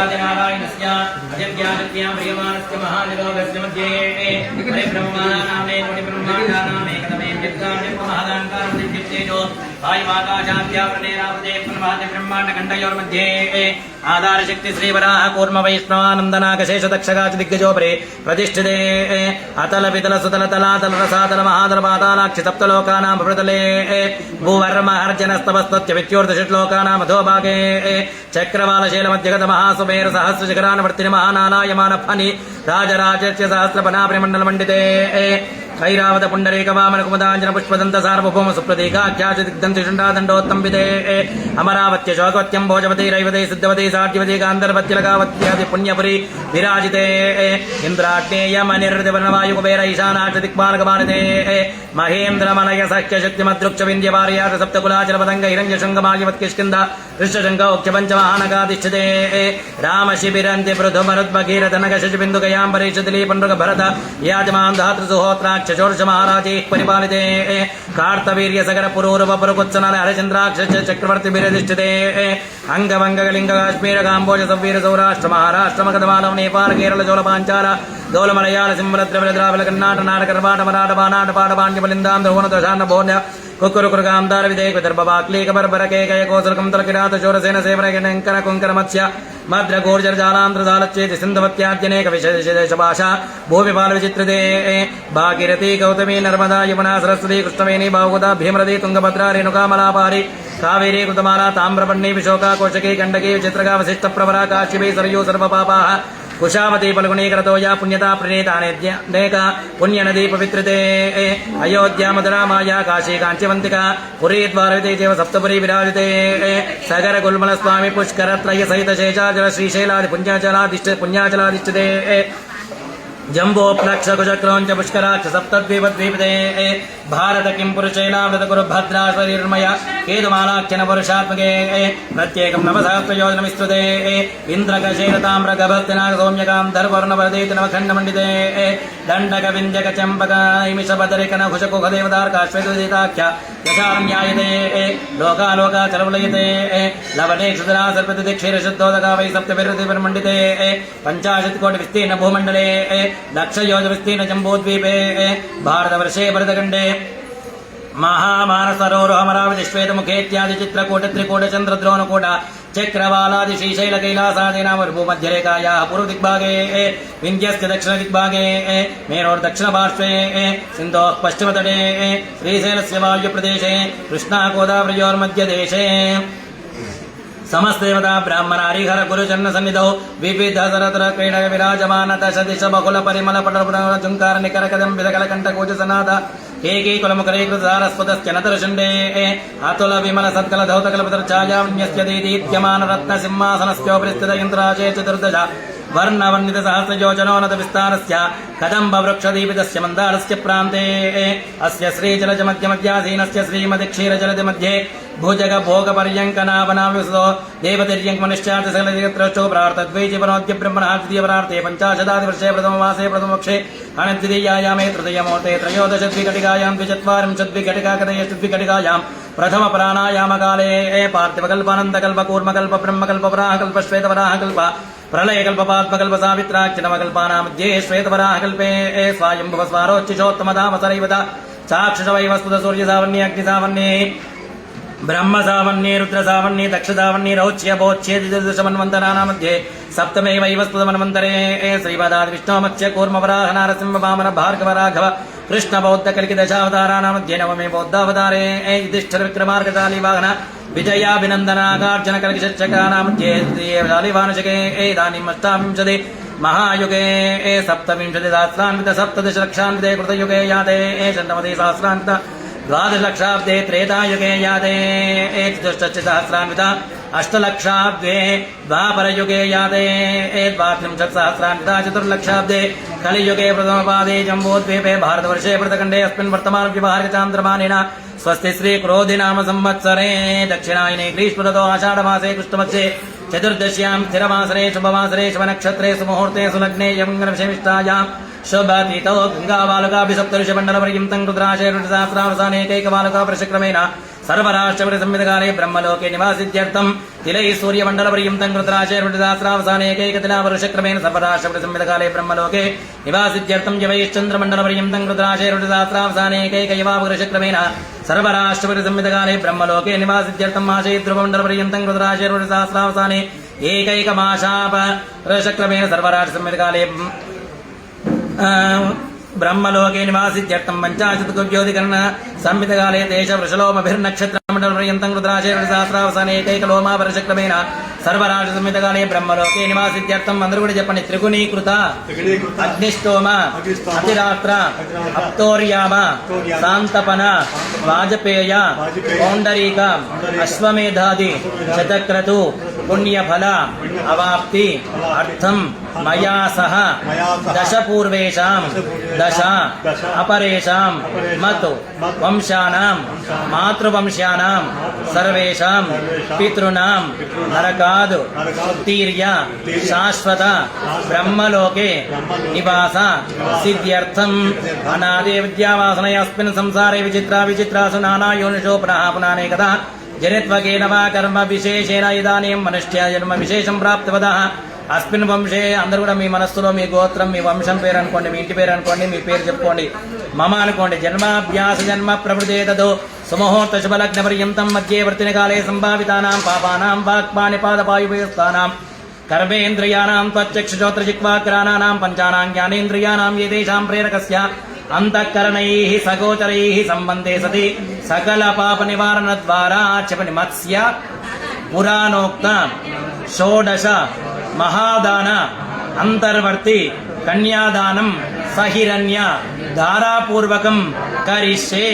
राजनारायणस्य अजज्ञानज्ञां प्रियमाणस्य महानिरोधस्य मध्ये परिब्रह्मानामे परिब्रह्माणानामे कदमे व्यक्तान्यमहादान्तारं दिव्यतेजो वायुवाकाशाद्याप्रणेरावदे प्रभाति ब्रह्माण्डखण्डयोर्मध्ये కుబేర సహస్ర శిఖరాన వర్తిని మహానాలాయమాన ఫని రాజరాజస్య సహస్రపనాభిమండల మండితే ఐరావత పుండరేక వామన కుమదాంజన పుష్పదంత సార్వభౌమ సుప్రతీకాఖ్యాసిదిగ్ధంతిషుండాదండోత్తంబిదే అమరావత్య శోకవత్యం భోజవతి రైవతే సిద్ధవతి సాఠ్యవతి గాంధర్వత్యలగావత్యాది పుణ్యపురి విరాజితే ఇంద్రాగ్నేయమనిర్దివర్ణవాయు కుబేర ఈశానాక్షదిక్పాలకమానతే మహేంద్రమనయ సహ్య శక్తిమదృక్ష వింధ్యవారయాత సప్తకులాచల పదంగ హిరంగ శృంగమాయవత్కిష్కింద ఋష్యశృంగౌఖ్య పంచమహానగాదిష్ఠతే రామశిబిరంతి యాంబరీ శిలీ పండుగ భరత యాజమాన్ ధాతృ సుహోత్రాక్ష చోర్ష మహారాజే పరిపాలితే కార్తవీర్య సగర పురూరవపురకొచ్చనాల హరచంద్రాక్ష చక్రవర్తి బిరధిష్ఠితే అంగవంగలింగ కాశ్మీర కాంబోజ సవ్వీర సౌరాష్ట్ర మహారాష్ట్ర మగధమాలం నేపాల కేరళ జోల పాంచాల దౌల మలయాళ సింహల ద్రవిడ ద్రావిడ నాటక పాట పాట పాండ్య బలిందాం దశాన్న భోజ కుక్కురుకురుగాంధార విధేయ విదర్భవాక్లీక బర్బరకేకయ కోసలకం తలకిరాత చోరసేన సేవరకంకర కుంకర మత్స్య మద్రగోర్జర్ జాలాంధ్రజాలచ్చేతి సింధవత్యాద్యనేక విశేషభాష భూమి బాల విచిత్రదే భాగీరథి గౌతమి నర్మదా యమునా సరస్వతి కృష్ణవేణి బాహుదా భీమరథి తుంగభద్ర రేణుకామలాపారి కావేరీ కృతమాలా తామ్రపణి విశోకా కోశకీ గండకీ విచిత్రగా వశిష్ట ప్రవరా కాశ్యపీ సరయూ సర్వపాపాః కుషామతి పలుగుణీకరతో యా పుణ్యత ప్రణీతానేక పుణ్యనది పవిత్రతే అయోధ్యా మధురామాయా కాశీ కాంచవంతిక పురీ ద్వారవితే జీవ సప్తపురి విరాజితే సగర గుల్మల స్వామి పుష్కరత్రయ సహిత శేషాచల శ్రీశైలాది పుణ్యాచలాదిష్ట పుణ్యాచలాదిష్టితే జంబోప్లక్షకుచక్రౌంచ పుష్కరాక్ష సప్తద్వీపద్వీపదే భారత కిం పురుషైనామృతకురు భద్రాశ్వరీర్మయ కేతుమాలాఖ్యన పురుషాత్మకే ప్రత్యేకం నవసహస్రయోజనమిస్తుతే ఇంద్రకశైరతామ్రగభక్తినాగ సౌమ్యకాం ధర్వర్ణవరదేతి నవఖండమండితే దండక వింధ్యక చంపక నైమిషభదరికన కుశకుఖదేవతార్కాశ్వేతాఖ్య యశాన్యాయతే లోకాలోకా చలవలయతే లవణే క్షుదరా సర్వతి క్షీరశుద్ధోదకా వై సప్తభిరతి బ్రహ్మండితే పంచాశత్ కోటి విస్తీర్ణ భూమండలే దక్షయోజవిస్తీర్ణ జంబూద్వీపే భారతవర్షే భరతఖండే మహామానసరోహమరావతిశ్వేతముఖేత్యాది చిత్రకూట త్రికూట చంద్రద్రోణకూట చక్రవాలాది శ్రీశైల కైలాసాదీనామర్భూమధ్యరేఖాయా పూర్వదిగ్భాగే వింధ్యస్య దక్షిణదిగ్భాగే మేనోర్దక్షిణపార్శ్వే సింధోః పశ్చిమతటే శ్రీశైలస్య వాయుప్రదేశే కృష్ణా గోదావరయోర్మధ్యదేశే సమస్తేవతా బ్రాహ్మణ హరిహర గురుజన్న సన్నిధౌ వివిధ సరతర క్రీడ విరాజమాన దశ దిశ బహుళ పరిమళ పటపుర జుంకార నికర కదం విదగల కంఠ కూజ సనాథ ఏకీకులముఖరేకృతారస్వతశ్చనదర్శుండే అతుల విమల సత్కల ధౌతకల్పతర్ఛాయాన్యస్య దీదీప్యమాన రత్న సింహాసనస్యోపరిస్థిత యంత్రాచే చతుర్దశ. कंठ कोच सनाथ केकी कुलमुखरे कृतारस्पदश्च नतरशण्डे अतुल विमल सत्कल धौतकल छायान्यस्य दीदीप्यमान रत्न सिंहासनस्योपरि स्थित इन्द्राजे चतुर्दश वर्णवर्णित सहस्रयोजनोन्नत विस्तारस्य कदम्ब वृक्षदीपितस्य मन्दारस्य प्रान्ते अस्य श्रीजलज मध्यमध्यासीनस्य श्रीमति क्षीरजलति मध्ये भुजग भोग पर्यङ्कनावनाविसो देवतिर्यङ्कमनिश्चार्थ सकलजगत्रष्टो प्रार्थद्वै जीवनोद्य ब्रह्मणः द्वितीयपरार्थे पञ्चाशदादिवर्षे प्रथममासे प्रथमपक्षे अनद्वितीयायामे तृतीयमूर्ते त्रयोदश द्विघटिकायां द्विचत्वारिंशद्विघटिकाकतयश्च द्विघटिकायां प्रथम प्राणायामकाले पार्थिवकल्पानन्दकल्प कूर्मकल्प ब्रह्मकल्प वराहकल्प श्वेतवराहकल्प प्रलयकल्पपात्मकल्प सावित्राख्यनवकल्पानां मध्ये श्वेतवराहकल्पे स्वायम्भुवस्वारोच्चिषोत्तमधामसरैवत चाक्षुषवैवस्तुत सूर्यसावन्ये अग्निसावन्ये ब्रह्मसावन्ये रुद्रसावन्ये दक्षसावन्ये रौच्य बोच्छेदिदशमन्वन्तराणां मध्ये सप्तमे वैवस्पदमन्वन्तरे श्रीपदादि विष्णुमत्स्य कूर्मवराह नारसिंह वामन भार्गव राघव कृष्ण बौद्ध कलिकी दशावताराणां मध्ये नवमे बौद्धावतारे युधिष्ठिर विक्रमार्गशाली वाहन विजयाभिनन्दनागार्जनकलकिशच्चकानामध्येवानुषके एदानीम् अष्टाविंशति महायुगे, ए सप्तविंशति सहस्रान्वित, सप्तदशलक्षान्विते कृतयुगे याते, ए षण्णवति सहस्रान्वित, द्वादशलक्षाब्दे त्रेतायुगे याते, ए चतुष्षष्टिसहस्रान्वित अष्टलक्षाब्दे द्वापरयुगे याते, ए द्वात्रिंशत्सहस्रान्विता चतुर्लक्षाब्दे कलियुगे प्रथमपादे जम्बोद्वीपे भारतवर्षे पृथखण्डे अस्मिन् वर्तमानव्यवहारचान्द्रमानेन स्वस्ति श्री क्रोधि नाम संवत्सरे दक्षिणायने ग्रीष्मरतो आषाढमासे कृष्णपक्षे चतुर्दश्यां स्थिरवासरे शुभवासरे शुभनक्षत्रे सुमुहूर्ते सुलग्ने यमङ्गलक्षमिष्ठायाम् శుభతితో గంగాబాలుకాభిసప్తఋషమండలపర్యంతం రుద్రాశేరుసహస్రావసానేకైకబాలుకా ప్రశక్రమేణ సర్వరాష్ట్రపతి సంవిధకాలే బ్రహ్మలోకే నివాసిత్యర్థం. తిలై సూర్యమండలపర్యంతం రుద్రాశేరుసహస్రావసానేకైకతిలావరుషక్రమేణ సర్వరాష్ట్రపతి సంవిధకాలే బ్రహ్మలోకే నివాసిత్యర్థం. యవైశ్చంద్రమండలపర్యంతం రుద్రాశేరుసహస్రావసానేకైకయవావరుషక్రమేణ సర్వరాష్ట్రపతి సంవిధకాలే బ్రహ్మలోకే నివాసిత్యర్థం. మాశే ధ్రువమండలపర్యంతం రుద్రాశేరుసహస్రావసానే ఏకైకమాశాప రషక్రమేణ సర్వరాష్ట్ర సంవిధకాలే బ్రహ్మలోకే నివాసిత్యర్థం పంచాశతకుజ్యోతికరణ సంహితకాలే దేశ వృషలోమభిర్నక్షత్రమండల పర్యంతం రుద్రాశేరుడు సహస్రావసానే ఏకైకలోమా పరశక్రమేణ సర్వరాజ సంహితకాలే బ్రహ్మలోకే నివాసిత్యర్థం. అందరూ కూడా చెప్పండి. త్రిగుణీకృత అగ్నిష్టోమ అతిరాత్ర అప్తోర్యామ శాంతపన వాజపేయ పౌండరీక, అశ్వమేధాది శతక్రతు పుణ్యఫల అవాప్తి అర్థం మయా సహ మయా సహ దశపూర్వేషాం దశ దశ అపరేషాం మత్ వంశానాం మాతృవంశానాం సర్వేషాం పితృనాం నరకాద్ ఉత్తీర్య శాశ్వత బ్రహ్మలోకే నివాస సిద్ధ్యర్థం అనాదే విద్యావాసనయస్మిన్ సంసారే విచిత్ర విచిత్రాసు నానా యోనిషో పునః పునానేకదా జనిత్వకేన వా కర్మ విశేషేణ ఇదానీం మనుష్య జన్మ విశేషం ప్రాప్తివదః. అస్మిన్ వంశే అందరూ కూడా మీ మనస్సులో మీ గోత్రం మీ వంశం పేరు అనుకోండి మీ ఇంటి పేరు అనుకోండి మీ పేరు చెప్పుకోండి. మమ అనుకోండి జన్మాభ్యాస జన్మ ప్రవృతే తదో. శుభలగ్న పర్యంతం మధ్యే వర్తిని కాలే సంభావితానాం పాపానాం వాక్పాని పాదపాయుపయుక్తానాం కర్మేంద్రియాణం త్వచ్చక్షుశ్రోత్ర జిక్వాగ్రాణానాం పంచానాం జ్ఞానేంద్రియాణం ఏదేషాం ప్రేరకస్య. అంతఃకరణైః సగోచరైః సంబంధే సతి. సకల పాప నివారణ ద్వారా చెప్పని మత్స్య పురాణోక్త షోడశ మహాదాన అంతర్వర్తి కన్యాదానం సహిరణ్య ధారాపూర్వకం కరిష్యే.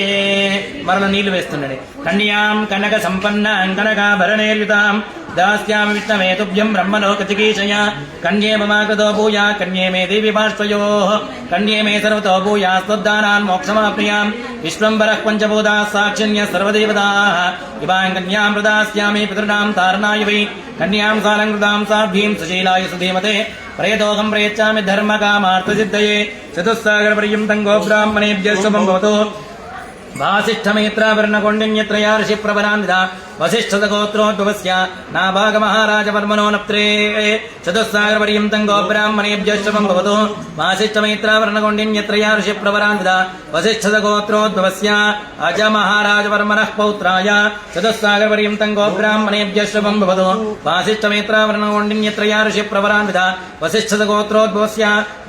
మరల నీళ్ళు వేస్తున్నాడు కన్యాం కనక సంపన్న కనకాభరణేర్యుతాం दास्यामि वित्तमे तुभ्यं ब्रह्मलोकचिकीर्षया कन्ये ममाकृतो भूया, कन्ये मे देवि बाष्पयोः कन्ये मे सर्वतो भूयास्त्वद्दानान् मोक्षमाप्नुयाम्। विश्वम्बरः पञ्चभूताः साक्षिण्य सर्वदेवताः। इमां कन्यां प्रदास्यामि पितॄणां तारणाय वै कन्यां सालङ्कृतां साभ्यीं सुशीलाय सुधीमते। प्रयतोऽहं प्रयच्छामि धर्मकामार्थसिद्धये। चतुस्सागरपर्यन्तं गोब्राह्मणेभ्यः शुभं भवतु। वासिष्ठमेत्रावर्णकोण्डिन्यत्रयार्षिप्रवरान्विता వసిష్ఠతగోత్రోద్భవస్య నాభాగమహారాజవర్మణో నప్త్రే చతుస్సాగరపర్యంతం గోబ్రాహ్మణేభ్య శుభం భవతు వాసిష్ఠమిత్రావరణకొండిన్యత్రయా ఋషి ప్రవరాన్విద వసిష్ఠతగోత్రోద్భవస్య అజమహారాజవర్మణః పౌత్రాయ చతుస్సాగరపర్యంతం గోబ్రాహ్మణేభ్య శుభం భవతు వాసిష్ఠమిత్రావరణకొండిన్యత్రయా ఋషి ప్రవరాన్విద వసిష్ఠతగోత్రోద్భవస్య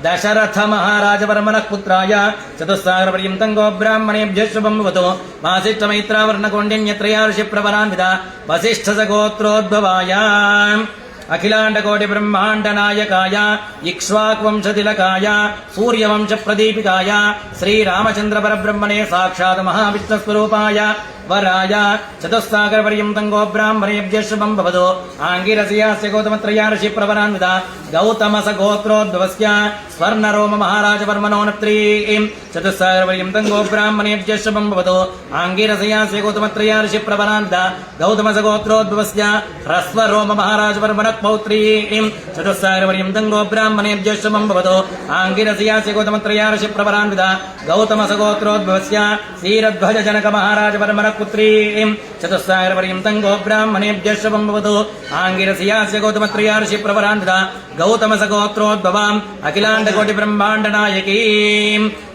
దశరథ మహారాజవర్మణః పుత్రాయ చతుస్సాగరపర్యంతం గోబ్రాహ్మణేభ్య శుభం భవతు వాసిష్ఠమైత్రావరణకొండిన్యత్రయా ఋషి ప్రవరాన్విద వసిష్ఠసగోత్రోద్భవాయ అఖిలాండకోటి బ్రహ్మాండ నాయకాయ ఇక్ష్వాక్వంశతిలకాయ సూర్యవంశ ప్రదీపికాయ శ్రీరామచంద్ర పరబ్రహ్మణే సాక్షాత్ మహావిష్ణుస్వరూపాయ వరాయ చతుస్సాగర పర్యంతం గోబ్రాహ్మణేభ్య శుభం భవతు ఆంగిరస్యాస్య గౌతమత్రయా ప్రవరాన్విత గౌతమస గోత్రోద్భవస్య స్వర్ణరోమ మహారాజ మహారాజవర్మణోనత్రీం చతుస్సాగర పర్యంతం గోబ్రాహ్మణేభ్య శుభం భవతు ఆంగిరస్యాస్య గౌతమత్రయా ప్రవరాన్విత గౌతమస గోత్రోద్భవస్య హ్రస్వరోమ మహారాజవర్మణ పౌత్రీం చతుస్సాగర పర్యంతం గోబ్రాహ్మణేభ్య శుభం భవతు ఆంగిరస్యాస్య గౌతమత్రయా ఋషి ప్రవరాన్విత గౌతమస గోత్రోద్భవస్య శ్రీరధ్వజ జనక మహారాజవర్మణ పుత్రీం చతుస్సాగర పర్యంతం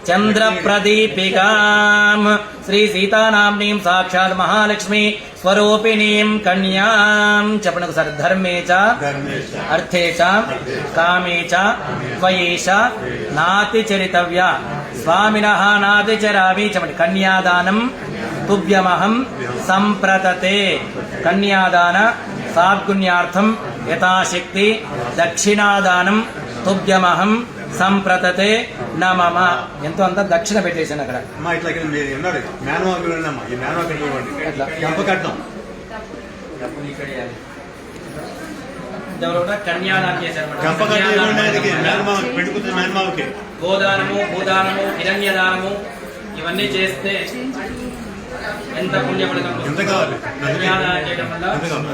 గోబ్రాహ్మణేభ్య శుభం భవతు ఆంగిరస్యాస్య గౌతమత్రయా ఋషి ప్రవరాన్విత గౌతమస గోత్రోద్భవాం అఖిలాండ కోటి బ్రహ్మాండ నాయకీం చంద్ర ప్రదీపికాం శ్రీ సీతానాంనీం సాక్షాత్ మహాలక్ష్మి స్వరూపిణీం కన్యాం చెప్పండి ఒకసారి ధర్మే చ ధర్మేశ సంప్రతతే నమమ. ఎంతో అంత దక్షిణ పెట్టేశాను అక్కడ. అమ్మా ఇట్లా ఇక్కడ మీరు ఉన్నాడు. అమ్మా ఈ ఎట్లా? కన్యాదానం చేశారు గోదానము భూదానము హిరణ్యదానము ఇవన్నీ చేస్తే ఎంత పుణ్యఫలితం ఎంత కావాలి? కన్యాదానం చేయడం వల్ల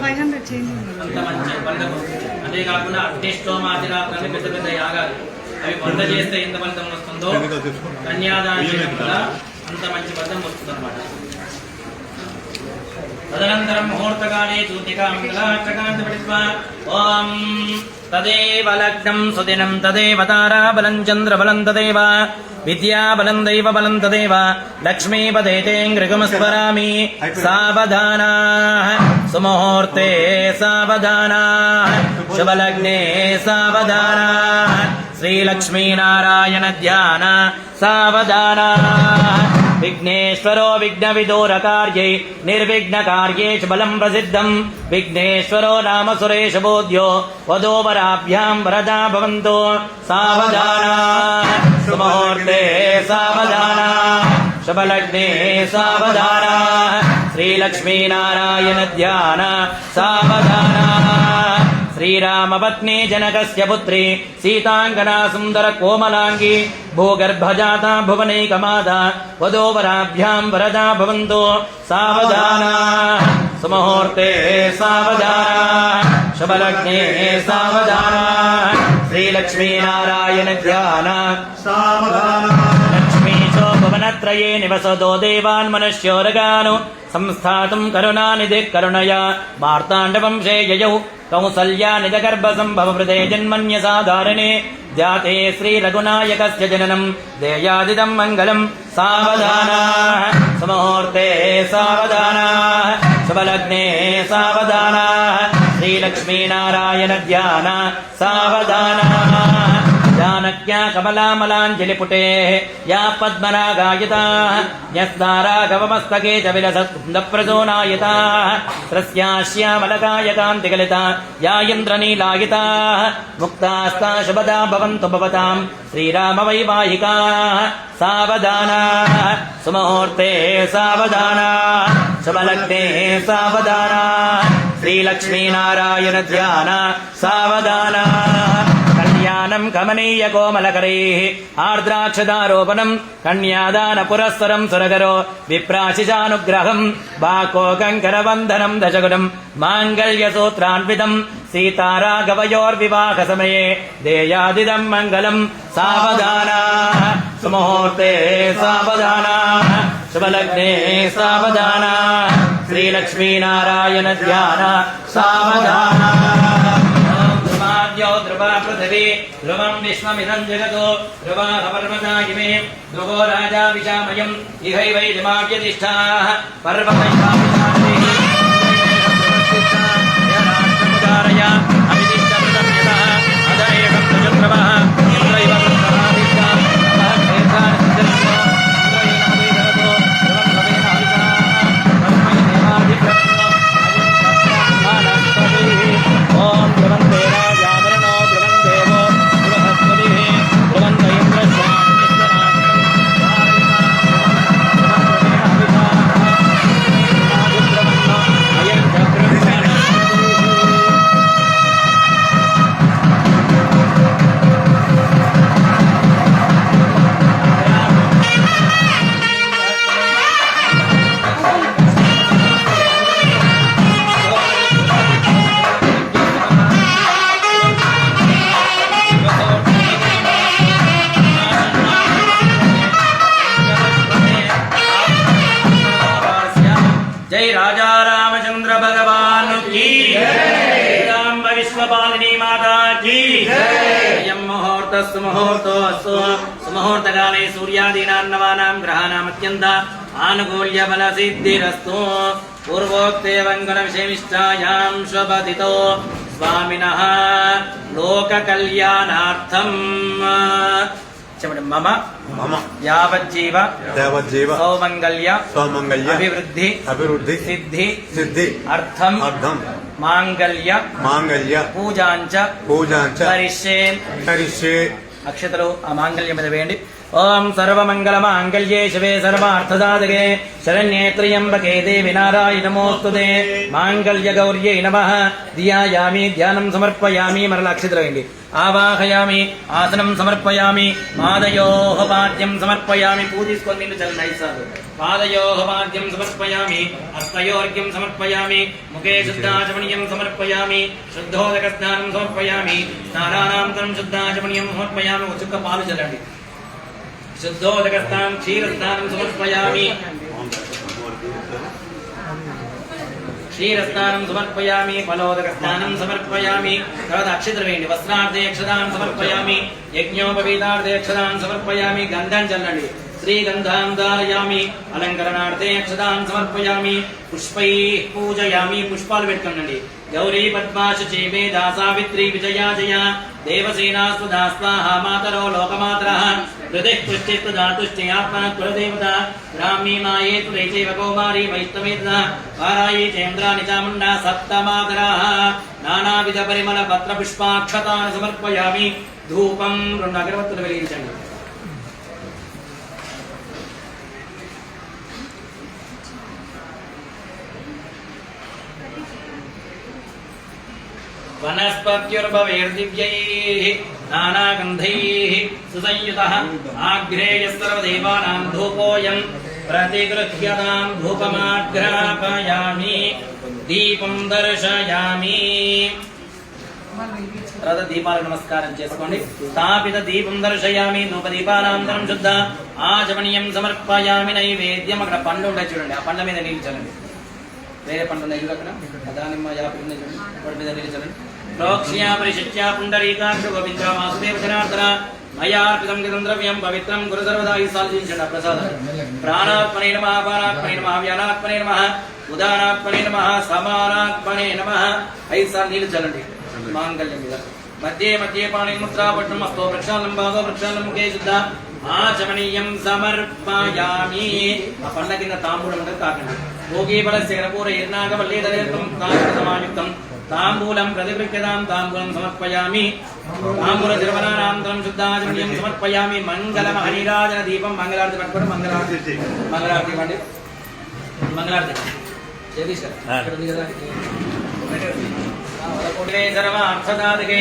ఫైవ్ హండ్రెడ్ చేంజ్ ఉంది అంత మంచి ఫలితం వస్తుంది. అంతేకాకుండా అగ్నిష్టోమాదిరాత్రాన్ని పెద్ద పెద్ద యాగాలు. అవి వంద చేస్తే ఎంత ఫలితం వస్తుందో కన్యాదానం చేయడం వల్ల అంత మంచి ఫలితం వస్తుంది అనమాట తదనంతరం ముహూర్తకాలే పఠిత్వా. ఓం తదేవ లగ్నం సుదినం తదేవ తారాబలం చంద్రబలం తదేవ. విద్యాబలం దైవబలం తదేవ. లక్ష్మీపదే తేంగ్రిగమస్మరామి సావధానా. సుముహూర్తే సావధానా. శుభలగ్నే సావధానా. శ్రీలక్ష్మీనారాయణ ధ్యాన సావధానా. విఘ్నేశ్వరో విఘ్న విదూర కార్యై నిర్విఘ్న కార్యేషు బలం ప్రసిద్ధం. విఘ్నేశ్వరో నామ సురేష బోధ్యో వధూవరాభ్యాం వరదా భవంతు. సావధానా. సుముహూర్తే సావధానా. శుభలగ్నే సావధానా శ్రీలక్ష్మీనారాయణ ధ్యాన సావధానా శ్రీరామపత్ని జనకస్య పుత్రి సీతాంగనా సుందర కోమలాంగి భూగర్భజాతా భువనైకమాత వధూవరాభ్యాం వరదా భవంతు సావధానా సుముహూర్తే సావధానా శుభలగ్నే సావధానా శ్రీలక్ష్మీనారాయణ ధ్యాన లక్ష్మీశోభవనత్రయే నివసదో దేవాన్ మనుష్యోరగాను సంస్థాతుం కరుణానిధి కరుణయా మార్తాండవంశే యయౌ కౌసల్యా నిజగర్భ సంభవ హృదే జన్మన్య సాధారణే జాతే శ్రీ రఘునాయకస్య జననం जानक्या कमलामलाञ्जलिपुटे या पद्मरागायता यस्तारागवमस्तके च विलसन्दप्रजोनायता तस्याश्यामलकायकान्तिकलिता या इन्द्रनीलायिता मुक्तास्ता शुभदा भवन्तु भवताम् श्रीरामवैवाहिका सावधाना सुमुहूर्ते सावधाना शुभलग्ने सावधाना श्रीलक्ष्मीनारायण ध्यान सावधाना కళ్యాణం కమనీయ కోమలకరై ఆర్ద్రాక్షదారోపణం కన్యాదాన పురస్సరం సురగరో విప్రాశిషానుగ్రహం బాకోకంకర వందనం దశగుణం మాంగళ్య సూత్రాన్వితం సీతారాఘవయోర్వివాహ సమయే దేయాదిదం మంగళం సావధానా సుముహూర్తే సావధానా పృథివీ ధ్రువం విశ్వమిదం జగతో ధ్రువాः పర్వతా ఇమే ధ్రువో రాజా విశామయం ఇహైవైదిమావ్యతిష్ఠాः పర్వతైవామితారయ అవిదిష్టమృతం యతः అదయేకం ప్రజద్రవः ముహూర్తస్సు ముహూర్తో అస్సు సుముహూర్తకాలే సూర్యాదీనాన్నవానాం గ్రహాణాం అత్యంత ఆనుకూల్య బల సిద్ధిరస్తు పూర్వోక్తేవంగన విషయమిష్టాయాం శుభదితో స్వామినః లోక కళ్యాణార్థం చెప్పండి మమ మమ యావజ్జీవ దేవజీవ సౌమంగళ్య స్వమంగళ్య అభివృద్ధి అభివృద్ధి సిద్ధి సిద్ధి అర్థం అర్థం మాంగళ్య మాంగళ్య పూజాంచ పూజాంచ కరిష్యే కరిష్యే అక్షతలు ఆ మాంగళ్యం మీద వేయండి. ఓం సర్వమంగళమాంగళ్యే శివే సర్వార్థదాదగే శరణ్యే త్ర్యంబకే దేవి నారాయణమోస్తుతే మాంగళ్య గౌర్యై నమ. ధియాయామి ధ్యానం సమర్పయామి మరల అక్షతలు ఆవాహయామి ఆసనం సమర్పయామి పాదయోహ పాద్యం సమర్పయామి. పూజించుకొని నిన్ను చాలా నైస్ పాదయోహ పాద్యం సమర్పయామి హస్తయోర్ఘ్యం సమర్పయామి ముఖే శుద్ధాచమణీయం సమర్పయామి శుద్ధోదక స్నానం సమర్పయామి స్నానానంతరం శుద్ధాచమణీయం సమర్పయామి. ఒక చుక్క పాలు చల్లండి. శుద్ధోదకస్థానం క్షీరస్థానం సమర్పయామి క్షీరస్థానం సమర్పయామి ఫలోదకస్థానం సమర్పయామి తర్వాత అక్షతలు వస్త్రార్థయక్షదానం సమర్పయామి యజ్ఞోపవీతార్థయక్షదానం సమర్పయామి గంధం చల్లండి. శ్రీగంధాం ధారయామి అలంకరణార్థే అక్షదాన్ సమర్పయామి పుష్పై పూజయామి పుష్పాలు పెట్టుకోండి గౌరీ పద్మాశ చేమే దాసావిత్రి విజయా జయ దేవసేనాస్తు దాస్వాహ మాతరో లోకమాతర హృదయ పుష్టిస్తు దాతుష్ట్యాత్మ కులదేవత బ్రాహ్మీ మాయే మాయేతు రేచైవ కౌమారీ వైష్ణవేత వారాయీ చేంద్రాని చాముండా సప్తమాతరా నానావిధ పరిమళ పత్ర పుష్పాక్షతాన్ని సమర్పయామి. ధూపం రెండు అగరవత్తులు వెలిగించండి. वनस्पत्युर्भवेर्दिव्यैः नानागन्धैः सुसंयुतः आग्नेयः सर्वदेवानां धूपोऽयं प्रतिगृह्यतां धूपमाग्रापयामि దీపం దర్శయామి తర్వాత దీపాలకు నమస్కారం చేసుకోండి స్థాపిత దీపం దర్శయామి ధూప దీపానాంతరం శుద్ధ ఆచమనీయం సమర్పయామి నైవేద్యం అక్కడ పండు ఉంటాయి చూడండి ఆ పండ్ల మీద నీళ్ళు చల్లండి వేరే పండు ఉన్నాయి చూడు అక్కడ దానిమ్మ యాపిల్ ఉన్నాయి చూడండి వాటి మీద నీళ్ళు చల్లండి ప్రోక్ష్యా పరిశిష్యా పుండరీకాక్ష గోవింద వాసుదేవ జనార్దన మయార్పితం గితం ద్రవ్యం పవిత్రం గురు సర్వదా ఈ సాధించండి ఆ ప్రసాదం ప్రాణాత్మనే నమ అపారాత్మనే నమ వ్యానాత్మనే నమ ఉదానాత్మనే నమ సమానాత్మనే నమ ఐదు సార్లు నీళ్ళు చల్లండి మాంగళ్యం మీద మధ్యే మధ్యే పాణి ముద్రాపట్నం అస్తో వృక్షాలం బాగో వృక్షాలం ముఖే శుద్ధ ఆచమనీయం సమర్పయామి ఆ పండ్ల కింద తాంబూలం సమాయుక్తం తాంబూలం సమర్పయామి. తాంబూల తిరువనానంతరం శుద్ధాచమనీయం సమర్పయామి. మంగళ హరిరాజన దీపం మంగళారతి పట్టుకోండి మంగళారతి. మంగళారతి ఇవ్వండి. మంగళారతి. వదలకూడదే సర్వార్థదాతకే